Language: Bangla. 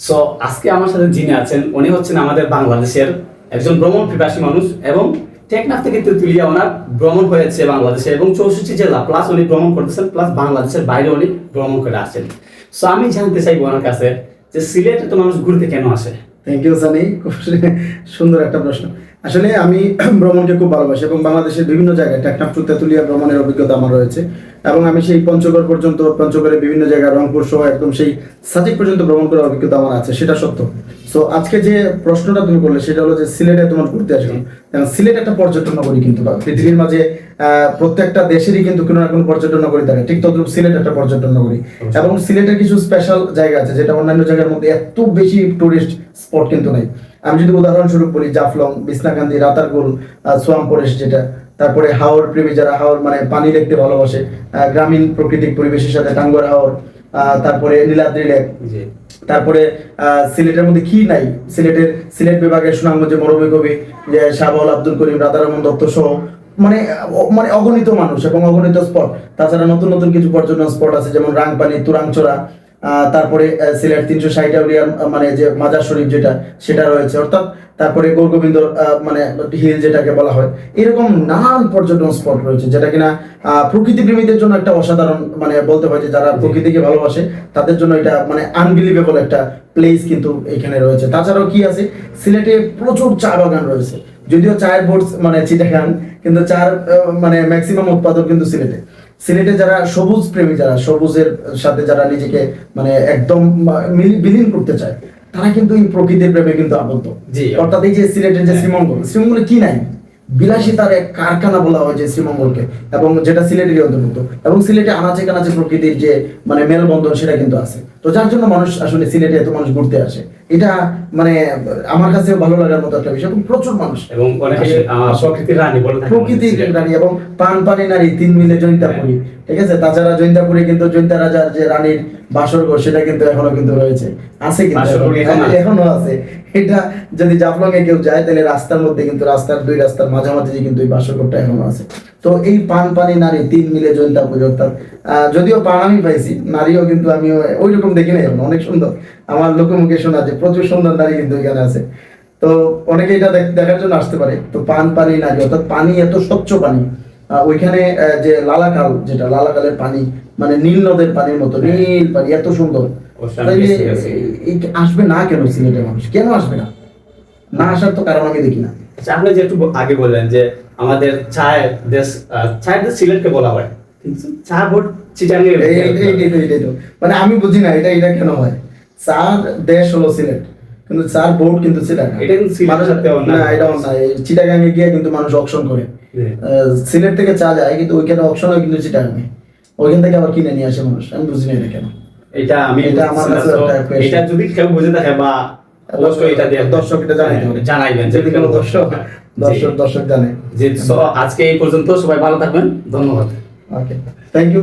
সো আজকে আমার সাথে যিনি আছেন, উনি হচ্ছেন আমাদের বাংলাদেশের একজন ভ্রমণ পিপাসী মানুষ এবং টেকনাফ থেকে তেঁতুলিয়া ওনার ভ্রমণ হয়েছে বাংলাদেশে এবং চৌষট্টি জেলা প্লাস উনি ভ্রমণ করতেছেন প্লাস বাংলাদেশের বাইরে উনি ভ্রমণ করে আসেন সো আমি জানতে চাইব ওনার কাছে যে সিলেটে তো মানুষ ঘুরতে কেন আসে? থ্যাংক ইউ সানি খুব সুন্দর একটা প্রশ্ন। আসলে আমি ভ্রমণকে খুব ভালোবাসি এবং বাংলাদেশের বিভিন্ন জায়গায় টেকনাফ টু তেঁতুলিয়া ভ্রমণের অভিজ্ঞতা আমার রয়েছে এবং আমি সেই পঞ্চগড় পর্যন্ত, পঞ্চগড়ের বিভিন্ন জায়গায়, রংপুর সহ একদম সেই সাজেক পর্যন্ত ভ্রমণ করার অভিজ্ঞতা আমার আছে, সেটা সত্য। সো আজকে যে প্রশ্নটা তুমি করলে, সেটা হলো যে সিলেটে তোমার ঘুরতে কারণ সিলেট একটা পর্যটন নগরী কিন্তু পৃথিবীর মাঝে প্রত্যেকটা দেশেরই কিন্তু কোনো না কোনো পর্যটন নগরী থাকে। ঠিক তদ্রুপ সিলেট একটা পর্যটন নগরী এবং সিলেটের কিছু স্পেশাল জায়গা আছে যেটা অন্যান্য জায়গার মধ্যে এত বেশি টুরিস্ট স্পট কিন্তু নেই। আমি যদি উদাহরণস্বরূপ বলি জাফলং বিছনাকান্দি রাতারগুল সোয়াম ফরেস্ট যেটা তারপরে হাওর প্রেমী যারা হাওর মানে পানি দেখতে ভালোবাসে গ্রামীণ প্রাকৃতিক পরিবেশের সাথে টাঙ্গর হাওর আহ, তারপরে নীলাদ্রি লেক তারপরে আহ, সিলেটের মধ্যে কি নাই? সিলেটের সিলেট বিভাগের সুনামগঞ্জে মরমী কবি যে শাহবাউল আব্দুল করিম রাধারমন দত্ত সহ মানে মানে অগণিত মানুষ এবং অগণিত স্পট তাছাড়া নতুন নতুন কিছু পর্যটন স্পট আছে, যেমন রাংপানি তুরাংচোরা তারপরে সিলেট তিনশো ষাট আউলিয়া মানে যে মাজার শরীফ যেটা সেটা রয়েছে। অর্থাৎ তারপরে গৌরগোবিন্দ মানে হিল যেটাকে বলা হয় এরকম নানান পর্যটন স্পট রয়েছে যেটা কিনা আহ, প্রকৃতি প্রেমীদের জন্য একটা অসাধারণ মানে বলতে হয় যে যারা প্রকৃতিকে ভালোবাসে তাদের জন্য এটা মানে আনবিলিভেবল একটা প্লেস কিন্তু এখানে রয়েছে। তাছাড়াও কি আছে? সিলেটে প্রচুর চা বাগান রয়েছে। যদিও চায়ের বোর্ড মানে চিটাগাং কিন্তু চার মানে ম্যাক্সিমাম উৎপাদন কিন্তু সিলেটে। সিলেটে যারা সবুজ প্রেমী যারা সবুজের সাথে যারা নিজেকে মানে একদম বিলীন করতে চায় তারা কিন্তু এই প্রকৃতির প্রেমে কিন্তু আবদ্ধ। জি। অর্থাৎ এই যে সিলেটের যে শ্রীমঙ্গল শ্রীমঙ্গলে কি নাই? বিলাসিতার এক কারখানা বলা হয় যে শ্রীমঙ্গলকে এবং যেটা সিলেটেরই অন্তর্ভুক্ত এবং সিলেটে আনাচে কানাচে প্রকৃতির যে মানে মেলবন্ধন সেটা কিন্তু আছে। তো যার জন্য মানুষ আসলে সিলেটে এত মানুষ ঘুরতে আসে। এটা মানে আমার কাছে ভালো লাগার মতো একটা বিষয় এবং প্রচুর মানুষ। এবং প্রকৃতির রানী প্রকৃতির রানী এবং পান পানি নারী তিন মিলে জৈন্তাপুরী ঠিক আছে? তাছাড়া জৈন্তাপুরে কিন্তু জৈন্তা রাজার যে রানীর বাসর ঘর সেটা কিন্তু এখনও কিন্তু রয়েছে। আছে কিন্তু এখনও। এখনও আছে। এখনও আছে। এটা যদি জাফলং এ কেউ যায় তাহলে রাস্তার মধ্যে কিন্তু রাস্তার দুই রাস্তার মাঝামাঝি কিন্তু এই বাসর ঘরটা এখনও আছে। তো এই পান পানি নারী তিন মিলে জৈন্তা পুজো অর্থাৎ যদিও পান আমি পাইছি নারীও কিন্তু আমি ওই রকম দেখি নাই অনেক সুন্দর। আমার লোকে মুখে শোনা যে প্রচুর সুন্দর নারী কিন্তু এখানে আছে। তো অনেকে এটা দেখার জন্য আসতে পারে। তো পান পানি নারী অর্থাৎ পানি এত স্বচ্ছ পানি ওইখানে যে লালাকাল যেটা লালাকালের পানি মানে নীল নদের পানির মতো নীল পানি এত সুন্দর। আসবে না কেন সিলেটের মানুষ? কেন আসবে না? না আসার তো কারণ আমি দেখি না। আচ্ছা, আপনি যে একটু আগে বললেন যে আমাদের চায়ের দেশ চায়ের দেশ সিলেটকে বলা হয় কিন্তু চা বোর্ড চিটাঙ্গে। মানে আমি বুঝি না এটা এটা কেন হয়? দেশ হলো সিলেট কিন্তু চার বোর্ড কিন্তু চিটাগাং। এটা কিন্তু মানুষ- না এটা অন্যায়। চিটাগাঙে গিয়ে কিন্তু মানুষ অকশন করে। সিলেট থেকে চা যায় কিন্তু ওইখানে অকশন হয় কিন্তু চিটাগাঙে ওইখান থেকে আবার কিনে নিয়ে আসে মানুষ। আমি বুঝি না এটা কেন। এটা আমি এটা আমার কাছে। এটা যদি কেউ বুঝে থাকে বা অবশ্যই এটা দিয়ে দর্শক এটা জানাই জানাইবেন যদি কোনো দর্শক দর্শক দর্শক জানে। আজকে এই পর্যন্ত সবাই ভালো থাকবেন। ধন্যবাদ। ওকে। Thank you.